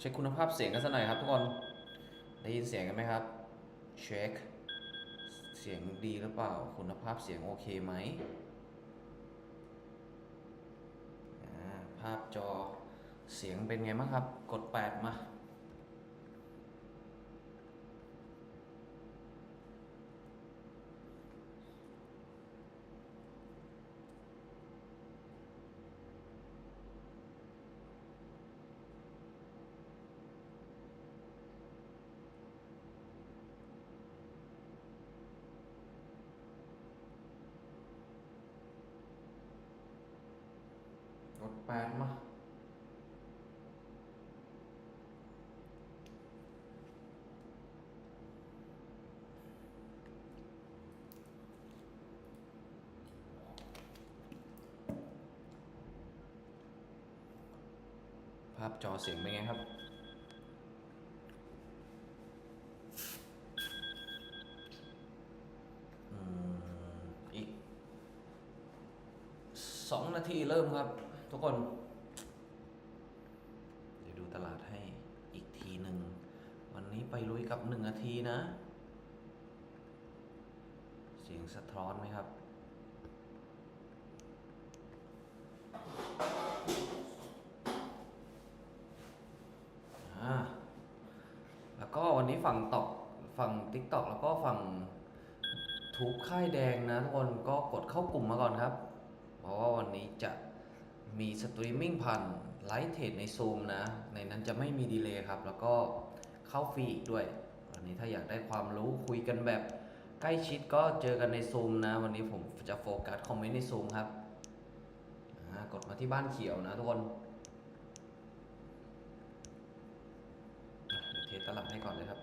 เช็คคุณภาพเสียงกันสักหน่อยครับทุกคน ได้ยินเสียงกันไหมครับ เช็ค เสียงดีหรือเปล่า คุณภาพเสียงโอเคไหม ภาพจอ เสียงเป็นไงบ้างครับ กด 8 มา กดมาภาพจอเสียงเป็นไงครับ อีกสองนาทีเริ่มครับ ทุกคน เดี๋ยวดูตลาดให้อีกทีหนึ่ง วันนี้ไปลุยกับหนึ่งนาทีนะ เสียงสะท้อนไหมครับแล้วก็วันนี้ฝั่งตอกฝั่ง t ิ k t o k แล้วก็ฝั่งทูบค่ายแดงนะทุกคนก็กดเข้ากลุ่มมาก่อนครับ เพราะว่าวันนี้จะ มีสตรีมมิ่งผ่านไลฟ์เทรดในซูมนะ ในนั้นจะไม่มีดีเลย์ครับ แล้วก็เข้าฟรีอีกด้วย วันนี้ถ้าอยากได้ความรู้คุยกันแบบใกล้ชิดก็เจอกันในซูมนะ วันนี้ผมจะโฟกัสคอมเมนต์ในซูมครับกดมาที่บ้านเขียวนะทุกคนเดี๋ยวเทสตลับให้ก่อนเลยครับ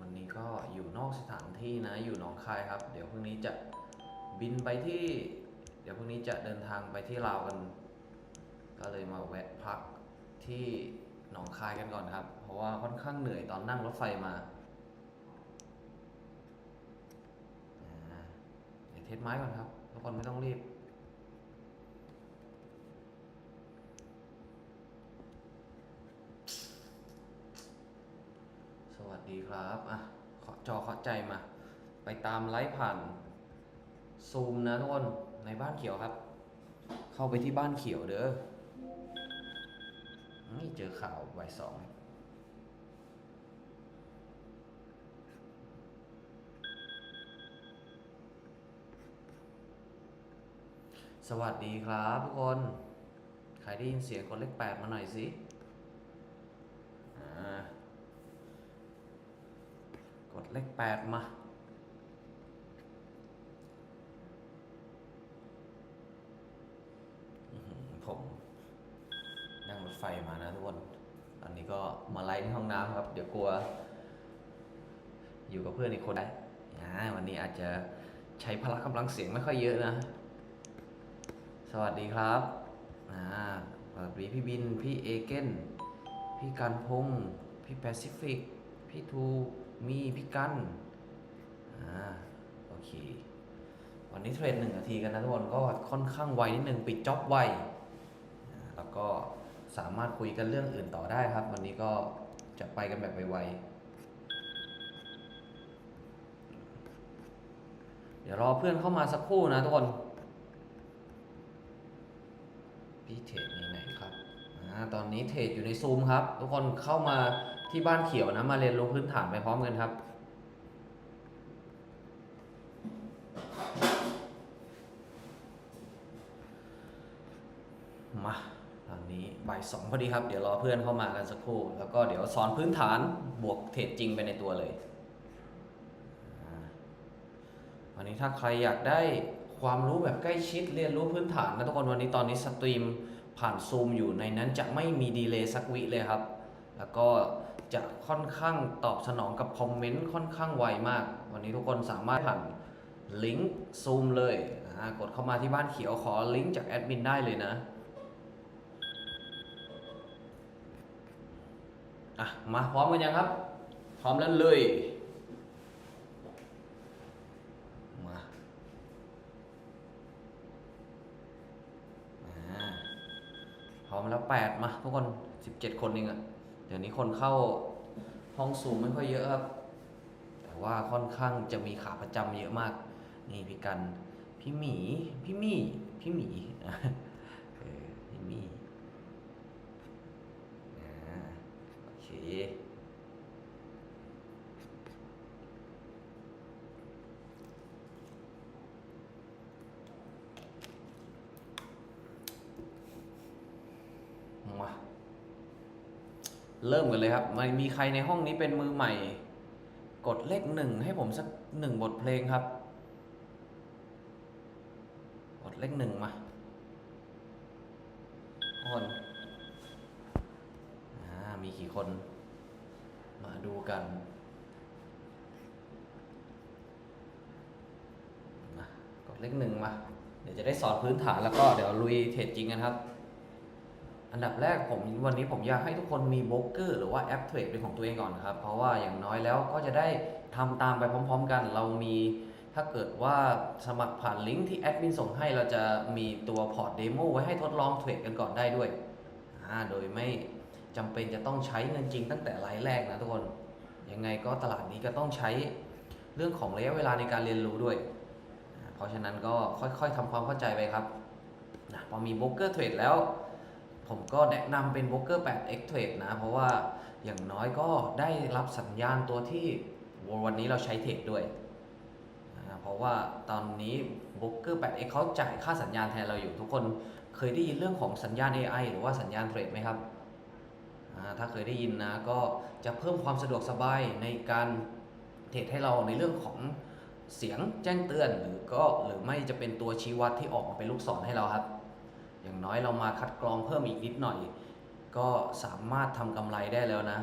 วันนี้ก็ อกสถานที่นะอยู่หนองคายครับ เดี๋ยวพรุ่งนี้จะบินไปที่ เดี๋ยวพรุ่งนี้จะเดินทางไปที่ลาวกัน ก็เลยมาแวะพักที่หนองคายกันก่อนครับ เพราะว่าค่อนข้างเหนื่อยตอนนั่งรถไฟมาอ่าเดี๋ยวเทสไม้ก่อนครับทุกคนไม่ต้องรีบสวัสดีครับ อะ ขอจอเข้าใจมา ไปตามไลฟ์ผ่านซูมนะทุกคนในบ้านเขียวครับ เข้าไปที่บ้านเขียวเด้อนี่เจอข่าวบ่ายสองสวัสดีครับทุกคน ใครได้ยินเสียงคนเลขแปดมาหน่อยสิ อ่า กด เลขแปดมา ผมนั่งรถไฟมานะทุกคน อันนี้ก็มาไลฟ์ในห้องน้ำครับ เดี๋ยวกลัว อยู่กับเพื่อนอีกคนได้วันนี้อาจจะใช้พละกำลังเสียงไม่ค่อยเยอะนะ สวัสดีครับอ่าสวัสดีพี่บิน พี่เอเกนพี่กันพงศ์พี่แปซิฟิก พี่ทูมีพี่กันอ่าโอเค วันนี้เทรดหนึ่งนาทีกันนะทุกคนก็ค่อนข้างไวนิดนึงปิดจ็อบไวแล้วก็สามารถคุยกันเรื่องอื่นต่อได้ครับ วันนี้ก็จะไปกันแบบไวๆ เดี๋ยวรอเพื่อนเข้ามาสักครู่นะทุกคน พี่เทรดไหนครับอ่าตอนนี้เทรดอยู่ในซูมครับ ทุกคนเข้ามา ที่บ้านเขียวนะ มาเรียนรู้พื้นฐานไปพร้อมกันครับ มาตอนนี้บ่ายสองพอดีครับ เดี๋ยวรอเพื่อนเข้ามากันสักครู่ แล้วก็เดี๋ยวสอนพื้นฐานบวกเทรดจริงไปในตัวเลยอันนี้ถ้าใครอยากได้ความรู้แบบใกล้ชิดเรียนรู้พื้นฐานนะทุกคนวันนี้ตอนนี้สตรีมผ่านซูมอยู่ในนั้นจะไม่มีดีเลย์สักวิเลยครับ แล้วก็ จะค่อนข้างตอบสนองกับคอมเมนต์ค่อนข้างไวมาก วันนี้ทุกคนสามารถผ่านลิงก์ซูมเลยกดเข้ามาที่บ้านเขียวขอลิงก์จากแอดมินได้เลยนะอะมาพร้อมกันยังครับ พร้อมแล้วเลยมาอ่าพร้อมแล้วแปดมาทุกคนสิบเจ็ดคนเองอะ เดี๋ยวนี้คนเข้าห้องสูงไม่ค่อยเยอะครับ แต่ว่าค่อนข้างจะมีขาประจำเยอะมาก นี่พี่กัน พี่หมี พี่หมีพี่หมีเออพี่หมีอ่าโอเค มา เริ่มกันเลยครับไม่มีใครในห้องนี้เป็นมือใหม่ กดเลขหนึ่งให้ผมสักหนึ่งบทเพลงครับ กดเลขหนึ่งมาคนอ่ามีกี่คน มาดูกันกดเลขหนึ่งมา เดี๋ยวจะได้สอนพื้นฐานแล้วก็เดี๋ยวลุยเทรดจริงกันครับ อันดับแรกผมวันนี้ผมอยากให้ทุกคนมีโบรกเกอร์หรือว่าแอปเทรดเป็นของตัวเองก่อนนะครับ เพราะว่าอย่างน้อยแล้วก็จะได้ทำตามไปพร้อม ๆ กัน เรามีถ้าเกิดว่าสมัครผ่านลิงก์ที่แอดมินส่งให้เราจะมีตัวพอร์ตเดโมไว้ให้ทดลองเทรดกันก่อนได้ด้วยโดยไม่จำเป็นจะต้องใช้เงินจริงตั้งแต่รายแรกนะทุกคน ยังไงก็ตลาดนี้ก็ต้องใช้เรื่องของระยะเวลาในการเรียนรู้ด้วย เพราะฉะนั้นก็ค่อยๆทำความเข้าใจไปครับนะพอมีโบรกเกอร์เทรดแล้ว ผมก็แนะนำเป็น b r o k e r 8 x Trade นะ เพราะว่าอย่างน้อยก็ได้รับสัญญาณตัวที่วันนี้เราใช้เทรดด้วยนะเพราะว่าตอนนี้ b r o k e r 8 x เขาจ่ายค่าสัญญาณแทนเราอยู่ทุกคนเคยได้ยินเรื่องของสัญญาณ AI หรือว่าสัญญาณเทรดไหมครับ ถ้าเคยได้ยินนะก็จะเพิ่มความสะดวกสบายในการเทรดให้เราในเรื่องของเสียงแจ้งเตือนหรือก็หรือไม่จะเป็นตัวชี้วัดที่ออกมาเป็นลูกศรให้เราครับ อย่างน้อยเรามาคัดกรองเพิ่มอีกนิดหน่อย ก็สามารถทำกำไรได้แล้วนะ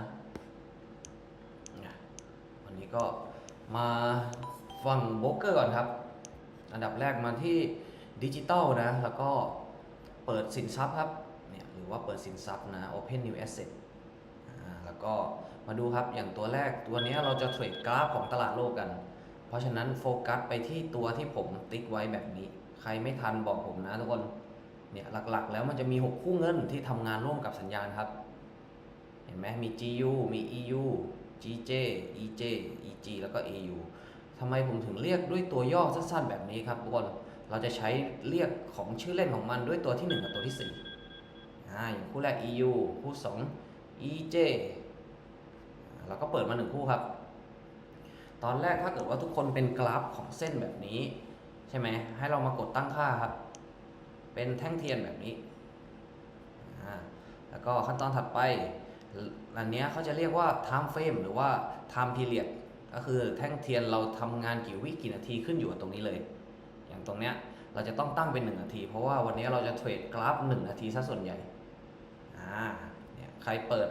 วันนี้ก็มาฟังโบกเกอร์ก่อนครับ อันดับแรกมาที่ดิจิตอลนะ แล้วก็เปิดสินทรัพย์ครับเนี่ยหรือว่าเปิดสินทรัพย์นะ Open New Asset แล้วก็มาดูครับอย่างตัวแรกตัวนี้เราจะเทรดกราฟของตลาดโลกกัน เพราะฉะนั้นโฟกัสไปที่ตัวที่ผมติ๊กไว้แบบนี้ ใครไม่ทันบอกผมนะทุกคน เนี่ยหลักๆ แล้วมันจะมี 6 คู่เงินที่ทำงานร่วมกับสัญญาณครับ เห็นไหมมี GU มี EU GJ EJ EG แล้วก็ AU ทำไมผมถึงเรียกด้วยตัวย่อสั้นๆ แบบนี้ครับทุกคนเราจะใช้เรียกของชื่อเล่นของมันด้วยตัวที่ 1 กับตัวที่4อ่าอย่างคู่แรก EU คู่ 2 EJ แล้วก็เปิดมา 1 คู่ครับ ตอนแรกถ้าเกิดว่าทุกคนเป็นกราฟของเส้นแบบนี้ ใช่ไหมให้เรามากดตั้งค่าครับ เป็นแท่งเทียนแบบนี้แล้วก็ขั้นตอนถัดไปอันนี้เขาจะเรียกว่า time frame หรือว่า time period ก็คือแท่งเทียนเราทำงานกี่วิกี่นาทีขึ้นอยู่กับตรงนี้เลย อย่างตรงเนี้ยเราจะต้องตั้งเป็น 1 นาที เพราะว่าวันนี้เราจะเทรดกราฟ 1 นาทีซะส่วนใหญ่อ่าเนี่ยใครเปิด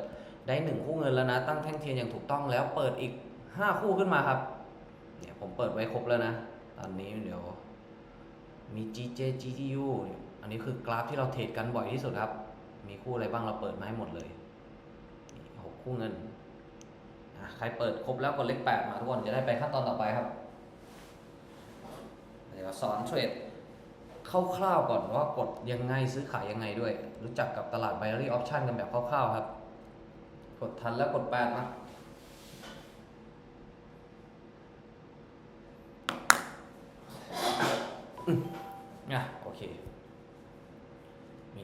ได้ 1 คู่เงินแล้วนะ ตั้งแท่งเทียนอย่างถูกต้องแล้วเปิดอีก 5 คู่ขึ้นมาครับเนี่ยผมเปิดไว้ครบแล้วนะ ตอนนี้เดี๋ยวมี GJ GTU อันนี้คือกราฟที่เราเทรดกันบ่อยที่สุดครับ มีคู่อะไรบ้างเราเปิดมาให้หมดเลยหกคู่เงิน ใครเปิดครบแล้วกดเลขแปดมาทุกคนจะได้ไปขั้นตอนต่อไปครับ เดี๋ยวสอนเทรดคร่าวๆก่อนว่ากดยังไงซื้อขายยังไงด้วย รู้จักกับตลาด binary option กันแบบคร่าวๆครับ กดทันแล้วกดแปดมาอะโอเค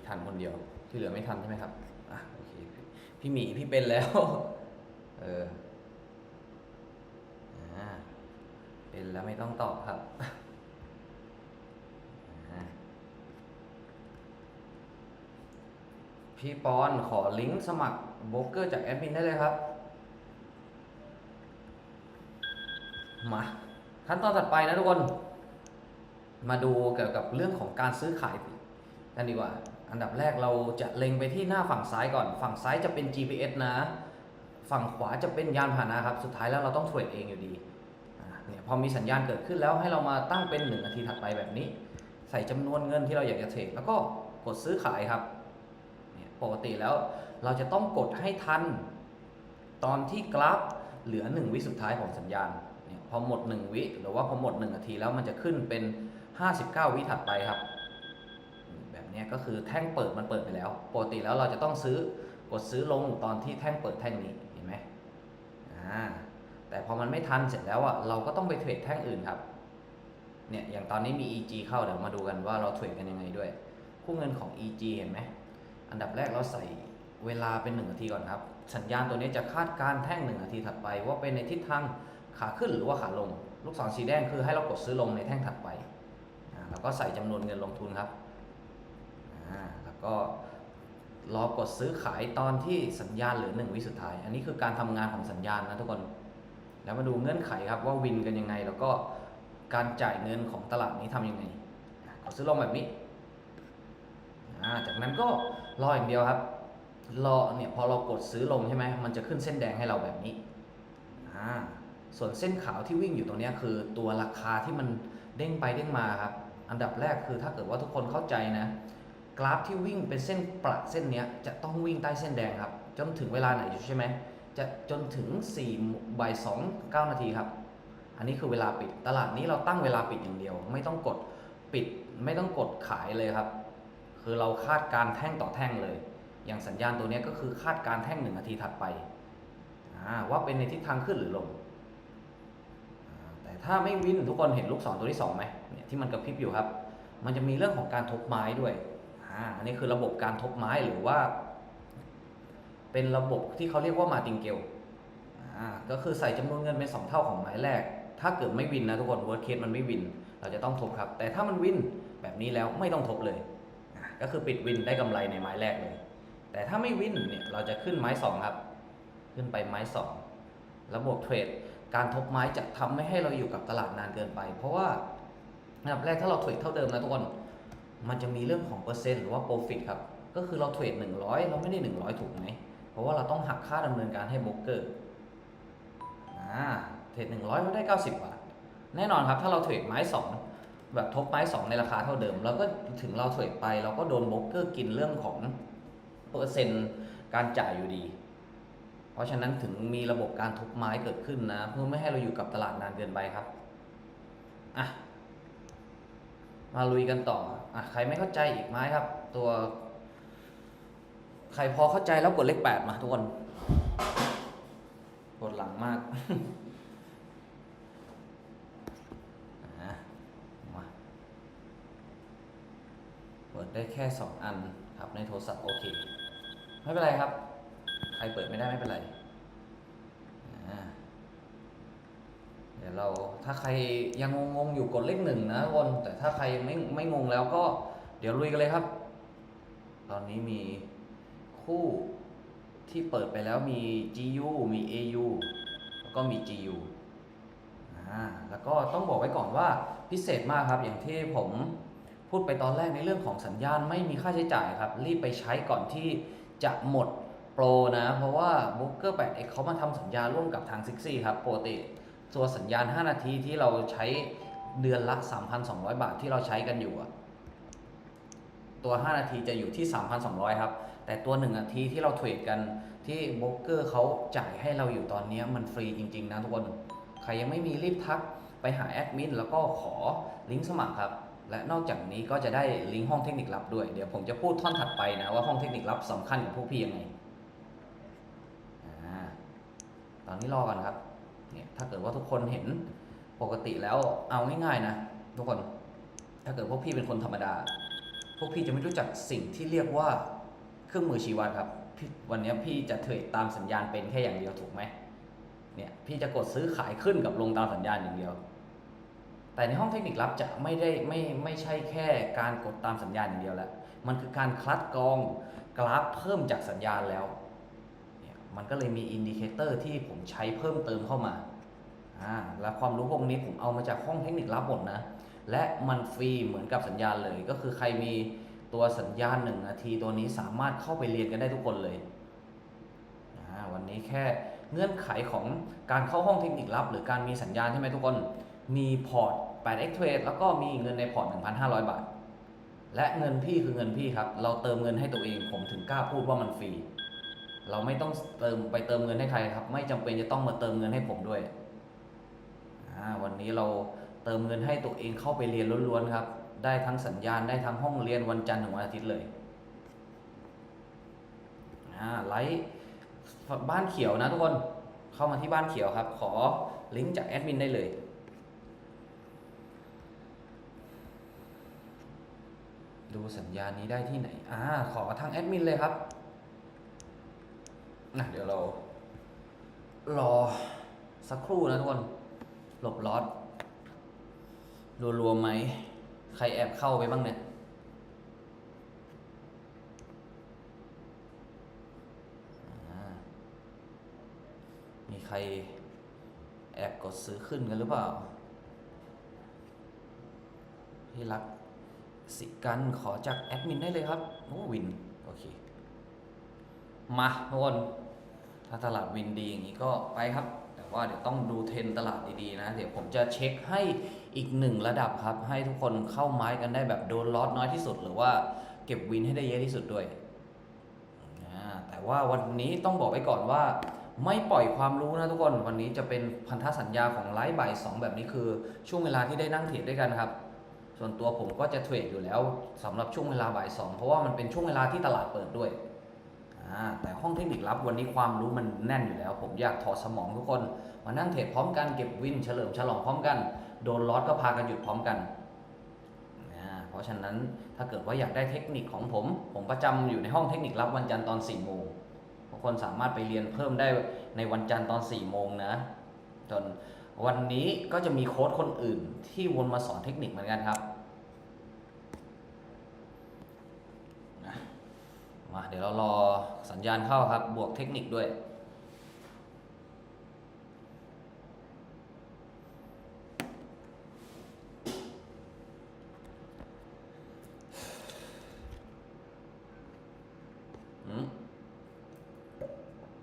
ทันคนเดียว ที่เหลือไม่ทันใช่ไหมครับอะโอเคพี่หมีพี่เป็นแล้วเอออเป็นแล้วไม่ต้องตอบครับพี่ปอนขอลิงก์สมัครโบรกเกอร์จากแอดมินได้เลยครับ มาขั้นตอนถัดไปนะทุกคน มาดูเกี่ยวกับเรื่องของการซื้อขายกันดีกว่า อันดับแรกเราจะเล็งไปที่หน้าฝั่งซ้ายก่อน ฝั่งซ้ายจะเป็น GPS นะ ฝั่งขวาจะเป็นยานพาหนะครับ สุดท้ายแล้วเราต้องเทรดเองอยู่ดีเนี่ยพอมีสัญญาณเกิดขึ้นแล้วให้เรามาตั้งเป็น1นาทีถัดไปแบบนี้ ใส่จำนวนเงินที่เราอยากจะเทรดแล้วก็กดซื้อขายครับเนี่ยปกติแล้วเราจะต้องกดให้ทัน ตอนที่กราฟเหลือ 1 วิสุดท้ายของสัญญาณเนี่ยพอหมด 1 วิหรือว่าพอหมด 1 นาทีแล้วมันจะขึ้นเป็น 59 วิถัดไปครับ ก็คือแท่งเปิดมันเปิดไปแล้วปกติแล้วเราจะต้องซื้อกดซื้อลงตอนที่แท่งเปิดแท่งนี้เห็นไหมอ่าแต่พอมันไม่ทันเสร็จแล้วอะเราก็ต้องไปเทรดแท่งอื่นครับเนี่ยอย่างตอนนี้มี EG เข้าเดี๋ยวมาดูกันว่าเราเทรดกันยังไงด้วย คู่เงินของ EG เห็นไหมอันดับแรกเราใส่เวลาเป็น1นาทีก่อนครับ สัญญาณตัวนี้จะคาดการแท่ง1นาทีถัดไปว่าเป็นในทิศทางขาขึ้นหรือว่าขาลง ลูกศรสีแดงคือให้เรากดซื้อลงในแท่งถัดไปอ่าแล้วก็ใส่จำนวนเงินลงทุนครับ อ่าแล้วก็รอกดซื้อขายตอนที่สัญญาณเหลือ1วิสุดท้าย อันนี้คือการทำงานของสัญญาณนะทุกคน แล้วมาดูเงื่อนไขครับว่าวินกันยังไง แล้วก็การจ่ายเงินของตลาดนี้ทำยังไงกดซื้อลงแบบนี้จากนั้นก็รออย่างเดียวครับ รอเนี่ยพอเรากดซื้อลงใช่ไหมมันจะขึ้นเส้นแดงให้เราแบบนี้ ส่วนเส้นขาวที่วิ่งอยู่ตรงนี้คือตัวราคาที่มันเด้งไปเด้งมาครับ อันดับแรกคือถ้าเกิดว่าทุกคนเข้าใจนะ กราฟที่วิ่งเป็นเส้นประเส้นเนี้ยจะต้องวิ่งใต้เส้นแดงครับ จนถึงเวลาไหนอยู่ใช่ไหมจะจนถึง4บ่าย2 9นาทีครับ อันนี้คือเวลาปิดตลาดนี้เราตั้งเวลาปิดอย่างเดียว ไม่ต้องกดปิดไม่ต้องกดขายเลยครับ คือเราคาดการแท่งต่อแท่งเลย อย่างสัญญาณตัวนี้ก็คือคาดการแท่งหนึ่งนาทีถัดไปว่าเป็นในทิศทางขึ้นหรือลงแต่ถ้าไม่วินทุกคนเห็นลูกศรตัวที่สองไหมเนี่ยที่มันกระพริบอยู่ครับ มันจะมีเรื่องของการทบไม้ด้วย อ่าอันนี้คือระบบการทบไม้หรือว่า เป็นระบบที่เขาเรียกว่ามาติงเกลอ่าก็คือใส่จำนวนเงินเป็นสองเท่าของไม้แรก ถ้าเกิดไม่วินนะทุกคน worst case มันไม่วิน เราจะต้องทบครับ แต่ถ้ามันวินแบบนี้แล้วไม่ต้องทบเลย ก็คือปิดวินได้กำไรในไม้แรกเลย แต่ถ้าไม่วินเนี่ยเราจะขึ้นไม้สองครับ ขึ้นไปไม้สองระบบเทรด การทบไม้จะทำไม่ให้เราอยู่กับตลาดนานเกินไป เพราะว่าอันดับแรกถ้าเราเทรดเท่าเดิมนะทุกคน มันจะมีเรื่องของเปอร์เซ็นต์หรือว่าโปรฟิตครับ ก็คือเราเทรด100 เราไม่ได้ 100 ถูกไหม เพราะว่าเราต้องหักค่าดำเนินการให้โบรกเกอร์อ่าเทรด100เราได้ 90 บาท แน่นอนครับ ถ้าเราเทรดไม้สองแบบทบไม้สองในราคาเท่าเดิมแล้วก็ถึงเราเทรดไป เราก็โดนโบรกเกอร์กินเรื่องของเปอร์เซ็นต์การจ่ายอยู่ดี เพราะฉะนั้นถึงมีระบบการทุบไม้เกิดขึ้นนะ เพื่อไม่ให้เราอยู่กับตลาดนานเกินไปครับ อะ มาลุยกันต่ออะใครไม่เข้าใจอีกไม้ครับ ตัว ใครพอเข้าใจแล้วกดเลขแปดมาทุกคนกดหลังมากมาเปิดได้แค่2อันครับในโทรศัพท์โอเค ไม่เป็นไรครับ ใครเปิดไม่ได้ไม่เป็นไรอ่าเดี๋ยวเราถ้าใครยังงงๆอยู่กดเลขหนึ่งนะทุกคนแต่ถ้าใครไม่ไม่งงแล้วก็เดี๋ยวลุยกันเลยครับ ตอนนี้มีคู่ที่เปิดไปแล้วมี GU มี AU แล้วก็มี GU อ่าแล้วก็ต้องบอกไว้ก่อนว่าพิเศษมากครับ อย่างที่ผมพูดไปตอนแรกในเรื่องของสัญญาณไม่มีค่าใช้จ่ายครับ รีบไปใช้ก่อนที่จะหมดโปรนะ เพราะว่า b o o k e r 8 x เขามาทำสัญญาร่วมกับทาง s i x y ครับปกติ ตัวสัญญาณ 5 นาทีที่เราใช้เดือนละ 3,200 บาทที่เราใช้กันอยู่อะตัว 5 นาทีจะอยู่ที่ 3,200 ครับ แต่ตัว 1 นาทีที่เราเทรดกันที่โบรกเกอร์เขาจ่ายให้เราอยู่ตอนนี้มันฟรีจริง ๆ นะทุกคน ใครยังไม่มีรีบทักไปหาแอดมินแล้วก็ขอลิงก์สมัครครับ และนอกจากนี้ก็จะได้ลิงก์ห้องเทคนิคลับด้วย เดี๋ยวผมจะพูดท่อนถัดไปนะว่าห้องเทคนิคลับสำคัญกับพวกพี่ยังไงอตอนนี้รอกันครับ เนี่ยถ้าเกิดว่าทุกคนเห็นปกติแล้วเอาง่ายๆนะทุกคน ถ้าเกิดพวกพี่เป็นคนธรรมดา พวกพี่จะไม่รู้จักสิ่งที่เรียกว่าเครื่องมือชีวัดครับวันนี้พี่จะเทรดตามสัญญาณเป็นแค่อย่างเดียวถูกไหมเนี่ยพี่จะกดซื้อขายขึ้นกับลงตามสัญญาณอย่างเดียว แต่ในห้องเทคนิคลับจะไม่ได้ไม่ไม่ใช่แค่การกดตามสัญญาณอย่างเดียวแหละมันคือการคลัดกรองกราฟเพิ่มจากสัญญาณแล้ว มันก็เลยมีอินดิเคเตอร์ที่ผมใช้เพิ่มเติมเข้ามาอ่าและความรู้พวกนี้ผมเอามาจากห้องเทคนิคลับหมดนะ และมันฟรีเหมือนกับสัญญาณเลย ก็คือใครมีตัวสัญญาณหนึ่งนาทีตัวนี้สามารถเข้าไปเรียนกันได้ทุกคนเลยวันนี้แค่เงื่อนไขของการเข้าห้องเทคนิคลับ หรือการมีสัญญาณใช่ไหมทุกคน มีพอร์ต 8x trade แล้วก็มีเงินในพอร์ต 1,500 บาท และเงินพี่คือเงินพี่ครับ เราเติมเงินให้ตัวเอง ผมถึงกล้าพูดว่ามันฟรี เราไม่ต้องเติมไปเติมเงินให้ใครครับ ไม่จำเป็นจะต้องมาเติมเงินให้ผมด้วยวันนี้เราเติมเงินให้ตัวเองเข้าไปเรียนล้วนๆครับ ได้ทั้งสัญญาณได้ทั้งห้องเรียนวันจันทร์ถึงวันอาทิตย์เลยไลฟ์บ้านเขียวนะทุกคนเข้ามาที่บ้านเขียวครับ ขอลิงก์จากแอดมินได้เลยดูสัญญาณนี้ได้ที่ไหนอ่าขอทางแอดมินเลยครับ นะเดี๋ยวเรา รอสักครู่นะทุกคน หลบล็อดรัวๆไหม ใครแอบเข้าไปบ้างเนี่ย มีใครแอบกดซื้อขึ้นกันหรือเปล่า ที่รักสิกันขอจากแอดมินได้เลยครับโอ้วิน โอเค มาทุกคน ถ้าตลาดวินดีอย่างนี้ก็ไปครับ แต่ว่าเดี๋ยวต้องดูเทรนตลาดดีๆนะ เดี๋ยวผมจะเช็คให้อีกหนึ่งระดับครับ ให้ทุกคนเข้าไม้กันได้แบบโดนลอสน้อยที่สุด หรือว่าเก็บวินให้ได้เยอะที่สุดด้วย แต่ว่าวันนี้ต้องบอกไว้ก่อนว่าไม่ปล่อยความรู้นะทุกคน วันนี้จะเป็นพันธสัญญาของไลฟ์บ่ายสองแบบนี้คือ ช่วงเวลาที่ได้นั่งเทรดด้วยกันครับ ส่วนตัวผมก็จะเทรดอยู่แล้วสำหรับช่วงเวลาบ่ายสองเพราะว่ามันเป็นช่วงเวลาที่ตลาดเปิดด้วย แต่ห้องเทคนิคลับวันนี้ความรู้มันแน่นอยู่แล้ว ผมอยากถอดสมองทุกคน มานั่งเทรดพร้อมกันเก็บวินเฉลิมฉลองพร้อมกัน โดนลอสก็พากันหยุดพร้อมกันเพราะฉะนั้นถ้าเกิดว่าอยากได้เทคนิคของผม ผมประจำอยู่ในห้องเทคนิคลับวันจันทร์ตอน4ี่โมงทุกคนสามารถไปเรียนเพิ่มได้ในวันจันทร์ตอน4ี่โมงนะจนวันนี้ก็จะมีโค้ดคนอื่นที่วนมาสอนเทคนิคเหมือนกันครับ มาเดี๋ยวเรารอสัญญาณเข้าครับ บวกเทคนิคด้วย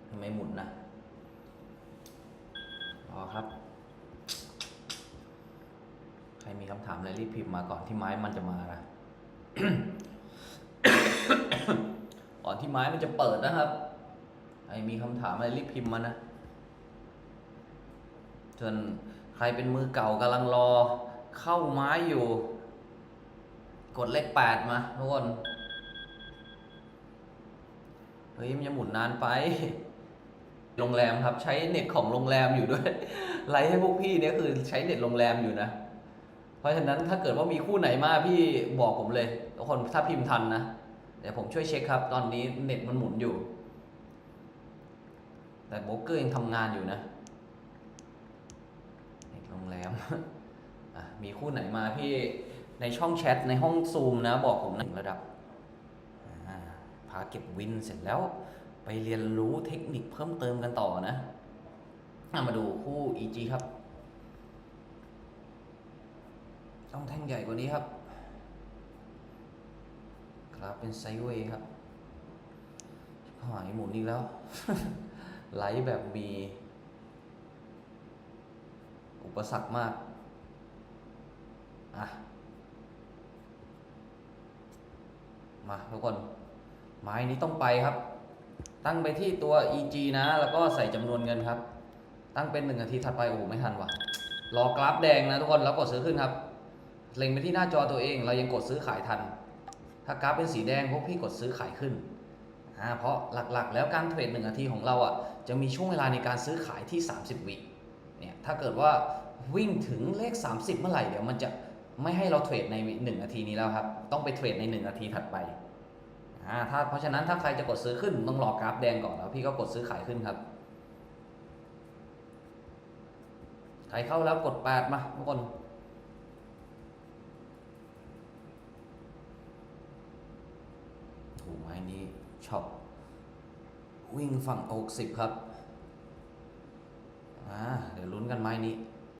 ทำไมหมุนนะรอครับ ใครมีคำถามอะไรรีบพิมพ์มาก่อนที่ไม้มันจะมานะ ก่อน ที่ไม้มันจะเปิดนะครับใครมีคำถามอะไรรีบพิมพ์มานะ ส่วนใครเป็นมือเก่ากำลังรอ เข้าไม้อยู่ กดเลขแปดมาทุกคน เฮ้ย มันจะหมุนนานไป โรงแรมครับ ใช้เน็ตของโรงแรมอยู่ด้วยไลฟ์ให้พวกพี่เนี่ยคือใช้เน็ตโรงแรมอยู่นะ เพราะฉะนั้นถ้าเกิดว่ามีคู่ไหนมาพี่บอกผมเลยทุกคนถ้าพิมพ์ทันนะ ดี๋ยวผมช่วยเช็คครับ ตอนนี้เน็ตมันหมุนอยู่ แต่โบรกเกอร์ยังทำงานอยู่นะเน็ตโรงแรมอะมีคู่ไหนมาพี่ในช่องแชทในห้องซูมนะบอกผมหนึ่งระดับพาเก็บวินเสร็จแล้วไปเรียนรู้เทคนิคเพิ่มเติมกันต่อนะอะมาดูคู่ EG ครับ ต้องแท่งใหญ่กว่านี้ครับ ครับเป็นไซเวย์ครับหายหมุนอีกแล้ว ไหลแบบมีอุปสรรคมาก อะ มาทุกคน ไม้นี้ต้องไปครับ ตั้งไปที่ตัว EG นะ แล้วก็ใส่จำนวนเงินครับ ตั้งเป็นหนึ่งนาทีถัดไป โอ้โห ไม่ทันว่ะ รอกราฟแดงนะทุกคน แล้วกดซื้อขึ้นครับ เล็งไปที่หน้าจอตัวเอง เรายังกดซื้อขายทัน ถ้ากราฟเป็นสีแดงพวกพี่กดซื้อขายขึ้น เพราะหลักๆ แล้วการเทรดหนึ่งนาทีของเราอะจะมีช่วงเวลาในการซื้อขายที่ 30 วิเนี่ยถ้าเกิดว่าวิ่งถึงเลข 30 เมื่อไหร่เดี๋ยวมันจะไม่ให้เราเทรดใน 1 นาทีนี้แล้วครับต้องไปเทรดใน 1 นาทีถัดไปอ่าถ้าเพราะฉะนั้นถ้าใครจะกดซื้อขึ้นต้องรอกราฟแดงก่อนแล้วพี่ก็กดซื้อขายขึ้นครับใครเข้าแล้วกด 8 มาทุกคน ถูกไม้นี้ช็อปวิ่งฝั่งอกสิบครับ อ่า เดี๋ยวลุ้นกันไม้นี้